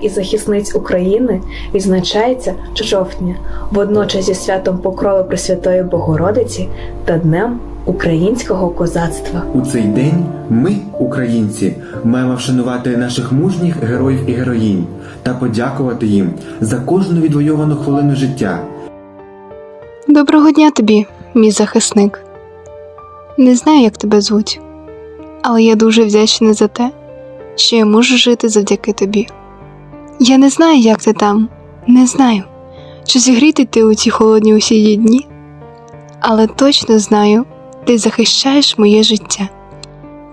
і захисниць України відзначається щожовтня, водночас зі святом Покрови Пресвятої Богородиці та Днем українського козацтва. У цей день ми, українці, маємо вшанувати наших мужніх героїв і героїнь та подякувати їм за кожну відвойовану хвилину життя. Доброго дня тобі, мій захисник. Не знаю, як тебе звуть, але я дуже вдячна за те, що я можу жити завдяки тобі. Я не знаю, як ти там, не знаю, чи зігріти ти у ці холодні усіді дні, але точно знаю, ти захищаєш моє життя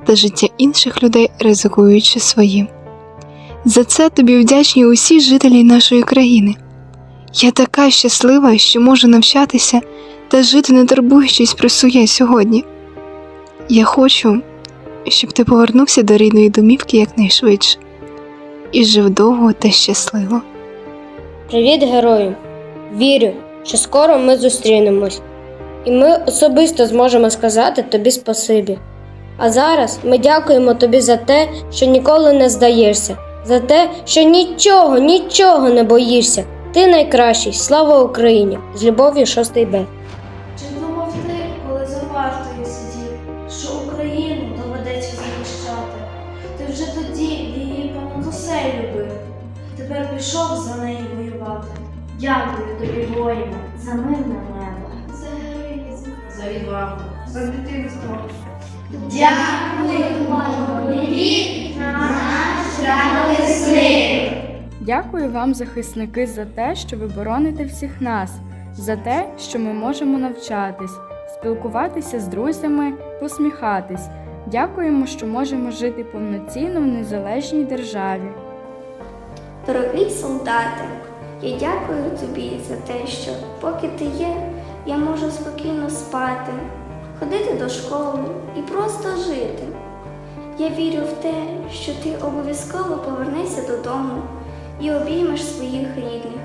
та життя інших людей, ризикуючи своїм. За це тобі вдячні усі жителі нашої країни. Я така щаслива, що можу навчатися та жити, не турбуючись про своє сьогодні. Я хочу, щоб ти повернувся до рідної домівки якнайшвидше і жив довго та щасливо. Привіт, герою! Вірю, що скоро ми зустрінемось, і ми особисто зможемо сказати тобі спасибі. А зараз ми дякуємо тобі за те, що ніколи не здаєшся, за те, що нічого, нічого не боїшся. Ти найкращий, слава Україні! З любов'ю 6 Б. неї. Дякую тобі, воїну, за мирне небо, за героїзм, за відвагу, за дитинство. Дякую вам, захисники, за те, що ви бороните всіх нас, за те, що ми можемо навчатись, спілкуватися з друзями, посміхатись. Дякуємо, що можемо жити повноцінно в незалежній державі. Дорогий солдате, я дякую тобі за те, що поки ти є, я можу спокійно спати, ходити до школи і просто жити. Я вірю в те, що ти обов'язково повернешся додому і обіймеш своїх рідних,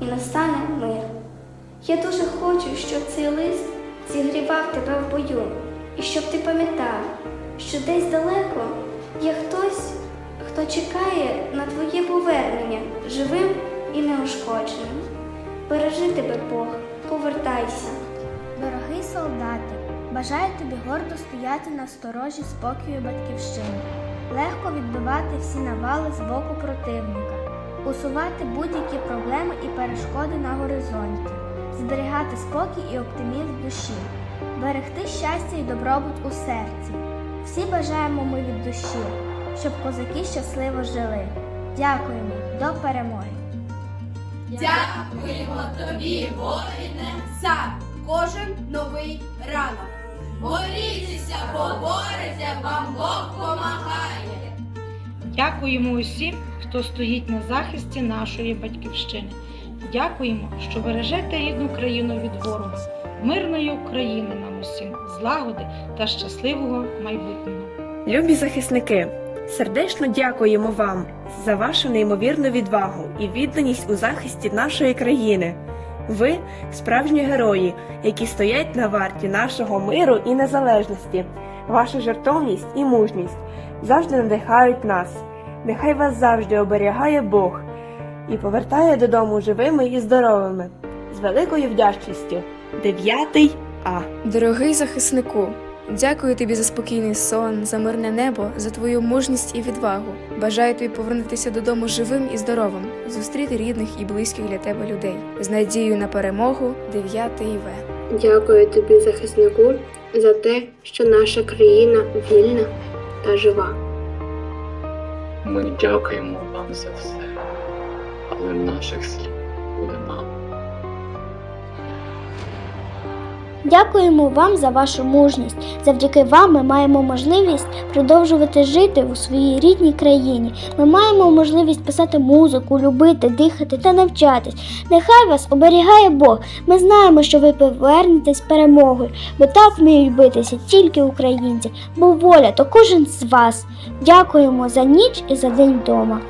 і настане мир. Я дуже хочу, щоб цей лист зігрівав тебе в бою, і щоб ти пам'ятав, що десь далеко є хтось, хто чекає на твоє повернення живим і неушкодженим. Бережи тебе Бог, повертайся. Дорогий солдате, бажаю тобі гордо стояти на сторожі спокою батьківщини, легко відбивати всі навали з боку противника, усувати будь-які проблеми і перешкоди на горизонті, зберігати спокій і оптимізм душі, берегти щастя і добробут у серці. Всі бажаємо ми від душі, щоб козаки щасливо жили. Дякуємо, до перемоги! Дякуємо тобі, воїне, за кожен новий ранок. Борітеся, поборете, вам Бог помагає. Дякуємо усім, хто стоїть на захисті нашої батьківщини. Дякуємо, що бережете рідну країну від ворога, мирної України нам усім, злагоди та щасливого майбутнього. Любі захисники, сердечно дякуємо вам за вашу неймовірну відвагу і відданість у захисті нашої країни. Ви справжні герої, які стоять на варті нашого миру і незалежності. Ваша жертовність і мужність завжди надихають нас. Нехай вас завжди оберігає Бог і повертає додому живими і здоровими. З великою вдячністю. 9 А. Дорогий захиснику, дякую тобі за спокійний сон, за мирне небо, за твою мужність і відвагу. Бажаю тобі повернутися додому живим і здоровим, зустріти рідних і близьких для тебе людей з надією на перемогу 9 В. Дякую тобі, захиснику, за те, що наша країна вільна та жива. Ми дякуємо вам за все, але наших слів Дякуємо вам за вашу мужність. Завдяки вам ми маємо можливість продовжувати жити у своїй рідній країні. Ми маємо можливість писати музику, любити, дихати та навчатись. Нехай вас оберігає Бог. Ми знаємо, що ви повернетесь перемогою, бо так вміють битися тільки українці, бо воля то кожен з вас. Дякуємо за ніч і за день вдома.